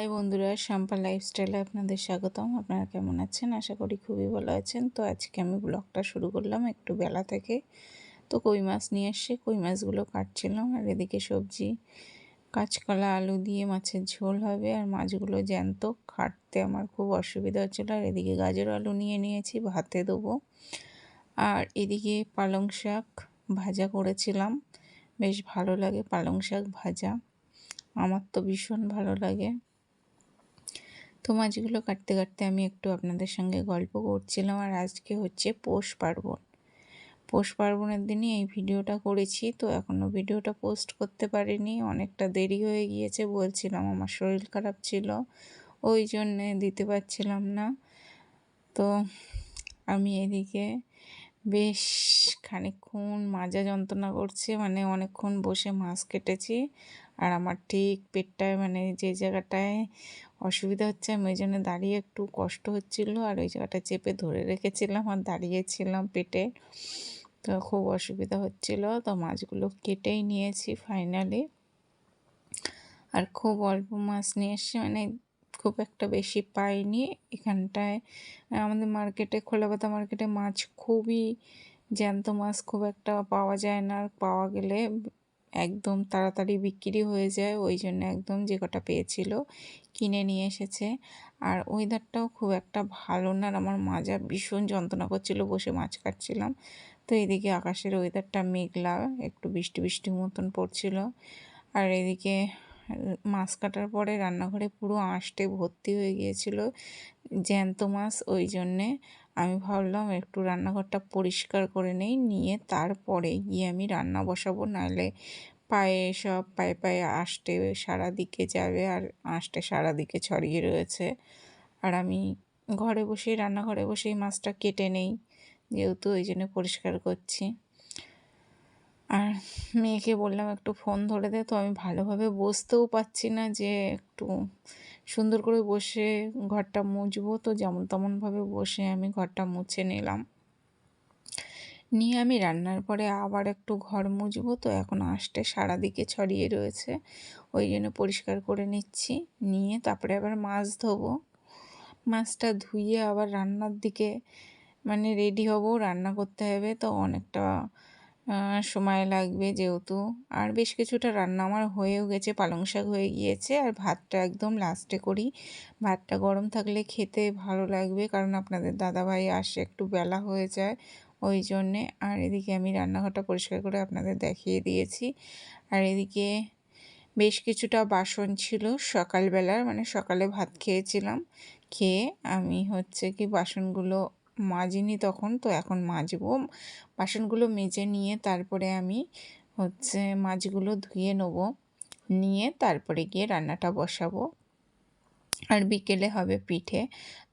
High বন্ধুরা শাম্পা লাইফস্টাইলে আপনাদের স্বাগতম। আপনারা কেমন আছেন? আশা করি খুবই ভালো আছেন। তো আজকে আমি ব্লগটা শুরু করলাম একটু বেলা থেকে। তো কই মাছ নিয়ে এসে কই মাছগুলো কাটছিলাম। আর এদিকে সবজি, কাঁচকলা, আলু দিয়ে মাছের ঝোল হবে। আর মাছগুলো জ্যান্ত, কাটতে আমার খুব অসুবিধা হচ্ছিল। আর এদিকে গাজর, আলু নিয়ে নিয়েছি, ভাতে দেবো। আর এদিকে পালং শাক ভাজা করেছিলাম। বেশ ভালো লাগে পালং শাক ভাজা। আমার তো ভীষণ ভালো লাগে। তো মাছগুলো কাটতে কাটতে আমি একটু আপনাদের সঙ্গে গল্প করছিলাম আর আজকে হচ্ছে পৌষ পার্বণ। পৌষ পার্বণের দিনই এই ভিডিওটা করেছি, তো এখনও ভিডিওটা পোস্ট করতে পারিনি। অনেকটা দেরি হয়ে গিয়েছে, বলছিলাম আমার শরীর খারাপ ছিল, ওই জন্যে দিতে পারছিলাম না। তো আমি এদিকে বেশ খানিকক্ষণ মাজা যন্ত্রণা করছে মানে অনেকক্ষণ বসে মাছ কেটেছি। আর আমার ঠিক পেটটায় মানে যে জায়গাটায় অসুবিধা হচ্ছে, আমি ওই জন্য দাঁড়িয়ে একটু কষ্ট হচ্ছিল। আর ওই জায়গাটা চেপে ধরে রেখেছিলাম আর দাঁড়িয়েছিলাম পেটে। তো খুব অসুবিধা হচ্ছিল। তো মাছগুলো কেটেই নিয়েছি ফাইনালি আর খুব অল্প মাছ নিয়ে এসে মানে খুব একটা বেশি পাইনি। এখানটায় আমাদের মার্কেটে, খোলাপাতা মার্কেটে মাছ খুবই জ্যান্ত মাছ, খুব একটা পাওয়া যায় না। পাওয়া গেলে একদম তাড়াতাড়ি বিক্রি হয়ে যায়, ওই জন্য একদম যে কটা পেয়েছিল কিনে নিয়ে এসেছে। আর ওয়েদারটাও খুব একটা ভালো না আমার মাজা ভীষণ যন্ত্রণা করছিল, বসে মাছ কাটছিলাম। তো এদিকে আকাশের ওয়েদারটা মেঘলা, একটু বৃষ্টি বৃষ্টি মতন পড়ছিল। আর এদিকে মাছ কাটার পরে রান্নাঘরে পুরো আঁশটে ভর্তি হয়ে গিয়েছিল জ্যান্ত মাছ, ওই জন্যে আমি ভাবলাম একটু রান্নাঘরটা পরিষ্কার করে নেই, নিয়ে তারপরে গিয়ে আমি রান্না বসাবো, নাহলে পায়ে সব, পায়ে পায়ে আষ্টে সারা দিকে যাবে আর আঁশটে সারা দিকে ছড়িয়ে রয়েছে। আর আমি ঘরে বসেই, রান্নাঘরে বসেই মাছটা কেটে নেই, যেহেতু ওই জন্য পরিষ্কার করছি। আর মেয়েকে বললাম, একটু ফোন ধরে দে, তো আমি ভালোভাবে বসতেও পাচ্ছি না যে একটু সুন্দর করে বসে ঘরটা মুছবো। তো যেমন তেমনভাবে বসে আমি ঘরটা মুছে নিলাম। নিয়ে আমি রান্নার পরে আবার একটু ঘর মুছবো। তো এখন আসতে সারা দিকে ছড়িয়ে রয়েছে, ওই জন্য পরিষ্কার করে নিচ্ছি। নিয়ে তারপরে আবার মাছ ধোবো। মাছটা ধুয়ে আবার রান্নার দিকে মানে রেডি হব। রান্না করতে হবে তো অনেকটা সময় লাগবে যেহেতু। আর বেশ কিছুটা রান্না আমার হয়েও গেছে, পালং শাক হয়ে গিয়েছে। আর ভাতটা একদম লাস্টে করি। ভাতটা গরম থাকলে খেতে ভালো লাগবে, কারণ আপনাদের দাদাভাই আসে, একটু বেলা হয়ে যায় ওই জন্যে। আর এদিকে আমি রান্নাঘরটা পরিষ্কার করে আপনাদের দেখিয়ে দিয়েছি। আর এদিকে বেশ কিছুটা বাসন ছিল সকালবেলার মানে সকালে ভাত খেয়েছিলাম। খেয়ে আমি হচ্ছে কি বাসনগুলো মাজিনি তখন, তো এখন মাজবো। বাসনগুলো মেজে নিয়ে তারপরে আমি হচ্ছে মাছগুলো ধুয়ে নেব। নিয়ে তারপরে গিয়ে রান্নাটা বসাবো। আর বিকেলে হবে পিঠে,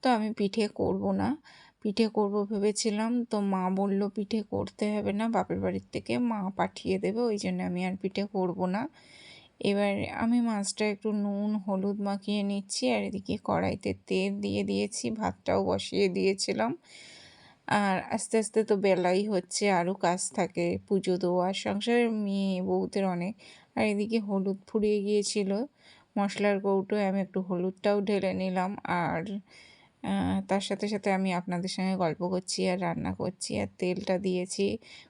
তো আমি পিঠে করব না। পিঠে করব ভেবেছিলাম, তো মা বলল পিঠে করতে হবে না, বাপের বাড়ির থেকে মা পাঠিয়ে দেবে, ওই জন্য আমি আর পিঠে করব না। এবার আমি মাছটা একটু নুন, হলুদ মাখিয়ে নিচ্ছি আর এদিকে কড়াইতে তেল দিয়ে দিয়েছি, ভাতটাও বসিয়ে দিয়েছিলাম। আর আস্তে আস্তে তো বেলাই হচ্ছে, আরও কাজ থাকে, পুজো দেওয়া, সংসারের মেয়ে, বউদের অনেক। আর এদিকে হলুদ ফুরিয়ে গিয়েছিল, মশলার কৌটোয় আমি একটু হলুদটাও ঢেলে নিলাম। আর তার সাথে সাথে আমি আপনাদের সঙ্গে গল্প করছি আর রান্না করছি আর তেলটা দিয়েছি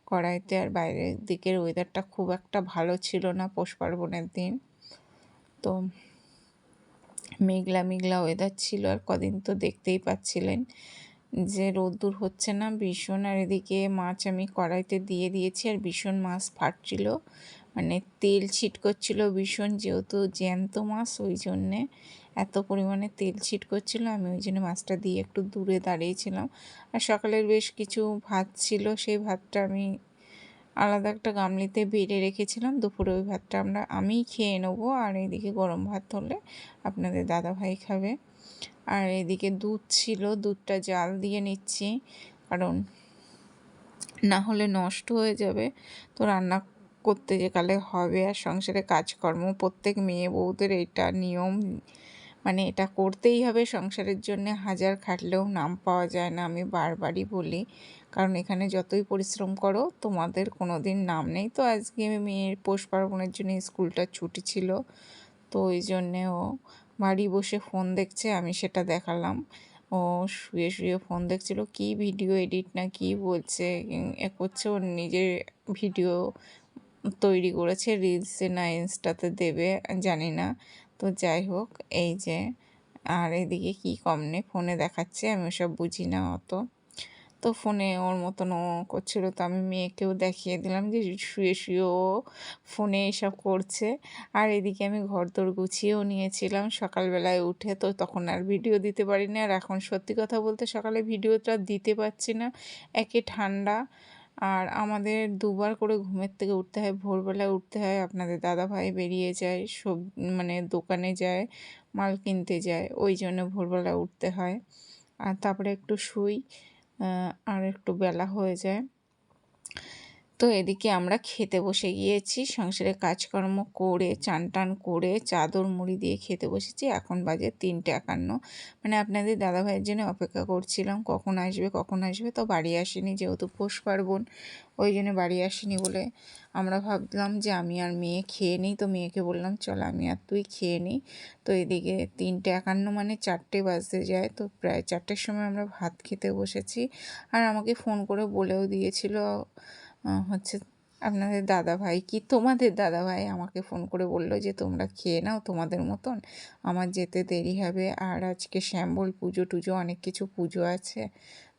কড়াইতে আর বাইরের দিকের ওয়েদারটা খুব একটা ভালো ছিল না পৌষ পার্বণের দিন। তো মেঘলা মেঘলা ওয়েদার ছিল আর কদিন তো দেখতেই পাচ্ছিলেন যে রোদ্দুর হচ্ছে না ভীষণ আর এদিকে মাছ আমি কড়াইতে দিয়ে দিয়েছি আর ভীষণ মাছ ফাটছিল। মানে তেল ছিট ছিটকচ্ছিল ভীষণ যেহেতু জ্যান্ত মাছ, ওই জন্যে পরিমাণে তেল ছিট করছিল, আমি ওই জন্য মাছটা দিয়ে একটু দূরে দাঁড়িয়েছিলাম। আর সকালের বেশ কিছু ভাত ছিল, সেই ভাতটা আমি আলাদা একটা গামলিতে বেড়ে রেখেছিলাম। দুপুরে ওই ভাতটা আমরা, আমিই খেয়ে নেব। আর এইদিকে গরম ভাত হলে আপনাদের দাদা ভাই খাবে। আর এদিকে দুধ ছিল, দুধটা জাল দিয়ে নিচ্ছি, কারণ না হলে নষ্ট হয়ে যাবে। তো রান্না করতে যে কালে হবে, আর সংসারে কাজকর্ম, প্রত্যেক মেয়ে বউদের এইটা নিয়ম। মানে এটা করতেই হবে সংসারের জন্য। হাজার খাটলেও নাম পাওয়া যায় না, আমি বারবারই বলি। কারণ এখানে যতই পরিশ্রম করো, তোমাদের কোনো দিন নাম নেই। তো আজকে মেয়ের পৌষ পার্বণের জন্য স্কুলটা ছুটি ছিল, তো ওই জন্যেও বাড়ি বসে ফোন দেখছে, আমি সেটা দেখালাম। ও শুয়ে শুয়ে ফোন দেখছিল, কি ভিডিও এডিট না কি বলছে, এ করছে, ওর নিজের ভিডিও তৈরি করেছে রিলসে না ইনস্টাতে দেবে, জানি না। তো যাই হোক, এই যে, আর এদিকে কি কম নেই ফোনে দেখাচ্ছে, আমি ওসব বুঝি না অত। তো ফোনে ওর মতন ও করছিল, তো আমি মেয়েকেও দেখিয়ে দিলাম যে শুয়ে শুয়ে ও ফোনে এসব করছে। আর এদিকে আমি ঘর দোর গুছিয়েও নিয়েছিলাম, সকালবেলায় উঠে তো তখন আর ভিডিও দিতে পারিনি। আর এখন সত্যি কথা বলতে সকালে ভিডিওটা দিতে পারছি না, একে ঠান্ডা। আর আমাদের দুবার করে ঘুমের থেকে উঠতে হয়, ভোরবেলায় উঠতে হয়, আপনাদের দাদা ভাই বেরিয়ে যায়, সব মানে দোকানে যায়, মাল কিনতে যায়, ওই জন্য ভোরবেলা উঠতে হয়। আর তারপরে একটু শুই আর একটু বেলা হয়ে যায়। তো এদিকে আমরা খেতে বসে গিয়েছি। সংসারে কাজকর্ম করে চান টান করে, চাদর মুড়ি দিয়ে খেতে বসেছি। এখন বাজে তিনটে একান্ন। মানে আপনাদের দাদাভাইয়ের জন্য অপেক্ষা করছিলাম, কখন আসবে কখন আসবে তো বাড়ি আসেনি যেহেতু পৌষ পার্বণ, ওই জন্য বাড়ি আসেনি বলে আমরা ভাবলাম যে আমি আর মেয়ে খেয়ে নিই তো মেয়েকে বললাম, চল আমি আর তুই খেয়ে নিই তো এদিকে তিনটে একান্ন মানে চারটে বাজতে যায়। তো প্রায় চারটের সময় আমরা ভাত খেতে বসেছি। আর আমাকে ফোন করে বলেও দিয়েছিল হচ্ছে আপনাদের দাদা ভাই কি তোমাদের দাদা ভাই আমাকে ফোন করে বলল যে, তোমরা খেয়ে নাও তোমাদের মতন। আমার যেতে দেরি হবে আর আজকে শ্যাম্বল পুজো টুজো অনেক কিছু পুজো আছে।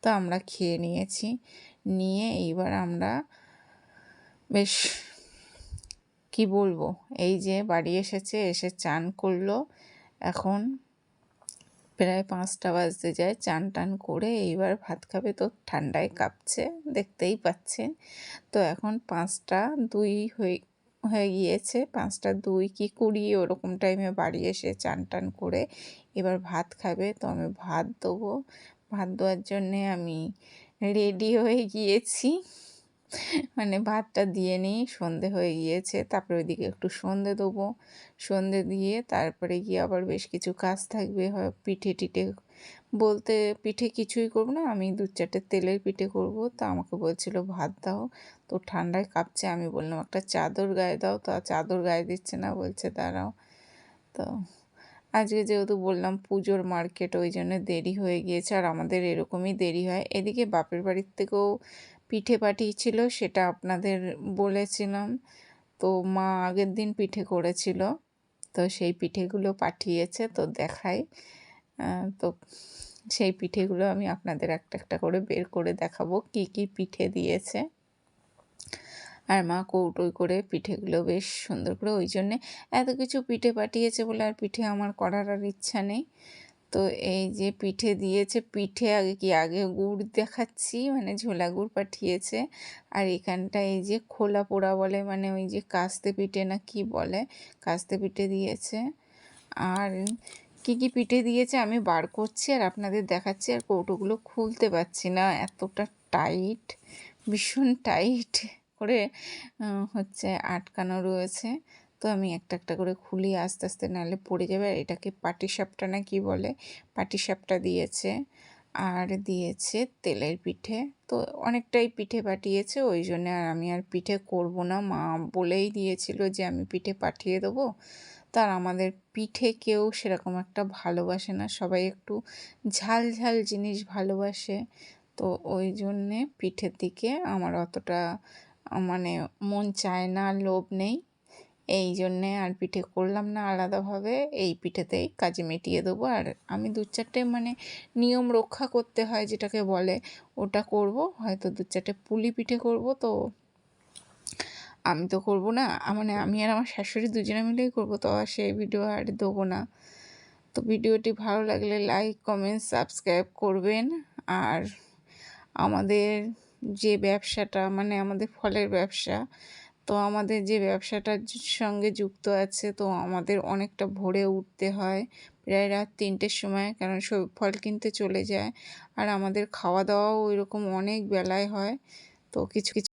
তো আমরা খেয়ে নিয়েছি। নিয়ে এইবার আমরা বেশ কি বলব, এই যে বাড়ি এসেছে, এসে চান করল। এখন প্রায় পাঁচটা বাজতে যায়, চান টান করে এইবার ভাত খাবে তো ঠান্ডায় কাঁপছে, দেখতেই পাচ্ছেন। তো এখন পাঁচটা দুই হয়ে হয়ে গিয়েছে, পাঁচটা দুই কি কুড়ি ওরকম টাইমে বাড়ি এসে চান টান করে এবার ভাত খাবে। তো আমি ভাত দেবো। ভাত দেওয়ার জন্যে আমি রেডি হয়ে গিয়েছি। মানে ভাতটা দিয়ে নিই, সন্ধে হয়ে গিয়েছে, তারপরে ওইদিকে একটু সন্ধে দেবো। সন্ধে দিয়ে তারপরে গিয়ে আবার বেশ কিছু কাজ থাকবে পিঠে টিঠে। বলতে পিঠে কিছুই করব না, আমি দু চারটে তেলের পিঠে করব। তো আমাকে বলছিল, ভাত দাও। তো ঠান্ডায় কাঁপছে, আমি বললাম, একটা চাদর গায়ে দাও। তো চাদর গায়ে দিচ্ছে না, বলছে, দাঁড়াও। তো আজকে যেহেতু বললাম পুজোর মার্কেট, ওই জন্য দেরি হয়ে গিয়েছে, আর আমাদের এরকমই দেরি হয়। এদিকে বাপের বাড়ির থেকেও পিঠে পাঠিয়েছিল, সেটা আপনাদের বলেছিলাম। তো মা আগের দিন পিঠে করেছিল, তো সেই পিঠেগুলো পাঠিয়েছে, তো দেখাই। তো সেই পিঠেগুলো আমি আপনাদের একটা একটা করে বের করে দেখাবো, কি কি পিঠে দিয়েছে। আর মা কৌটোই করে পিঠেগুলো বেশ সুন্দর করে, ওই জন্যে এত কিছু পিঠে পাঠিয়েছে বলে আর পিঠে আমার করার আর ইচ্ছা নেই। তো এই যে পিঠে দিয়েছে, পিঠে আগে কি, আগে গুড় দেখাচ্ছি? মানে ঝোলা গুড় পাঠিয়েছে। আর এখানটা এই যে খোলা পোড়া বলে মানে ওই যে কাস্তে পিঠে না কি বলে, কাস্তে পিঠে দিয়েছে। আর কি কি পিঠে দিয়েছে আমি বার করছি আর আপনাদের দেখাচ্ছি। আর কৌটোগুলো খুলতে পারছি না, এতটা টাইট, ভীষণ টাইট করে হচ্ছে আটকানো রয়েছে। তো আমি একটা একটা করে খুলি আস্তে আস্তে নাহলে পড়ে যাবে। আর এটাকে পাটিসাপটা না কি বলে? পাটিসাপটা দিয়েছে। আর দিয়েছে তেলের পিঠে। তো অনেকটাই পিঠে পাঠিয়েছে, ওই জন্য আর আমি আর পিঠে করব না। মা বলেই দিয়েছিল যে আমি পিঠে পাঠিয়ে দেবো। তার আমাদের পিঠে কেউ সেরকম একটা ভালোবাসে না। সবাই একটু ঝাল ঝাল জিনিস ভালোবাসে। তো ওই জন্যে পিঠের দিকে আমার অতটা মানে মন চায় না, লোভ নেই। এই জন্যে আর পিঠে করলাম না আলাদাভাবে। এই পিঠেতেই কাজে মিটিয়ে দেবো। আর আমি দু চারটে মানে নিয়ম রক্ষা করতে হয় যেটাকে বলে, ওটা করব। হয়তো দু চারটে পুলি পিঠে করব তো আমি তো করব না। মানে আমি আর আমার শাশুড়ি দুজনে মিলেই করব তো আর সেই ভিডিও আর দেবো না। তো ভিডিওটি ভালো লাগলে লাইক, কমেন্ট, সাবস্ক্রাইব করবেন। আর আমাদের যে ব্যবসাটা মানে আমাদের ফলের ব্যবসা তো আমাদের যে ব্যবসাটার সঙ্গে যুক্ত আছে, তো আমাদের অনেকটা ভোরে উঠতে হয়। প্রায় রাত তিনটের সময়, কারণ সব, ফল কিনতে চলে যায়। আর আমাদের খাওয়া দাওয়াও ওইরকম অনেক বেলায় হয়। তো কিছু কিছু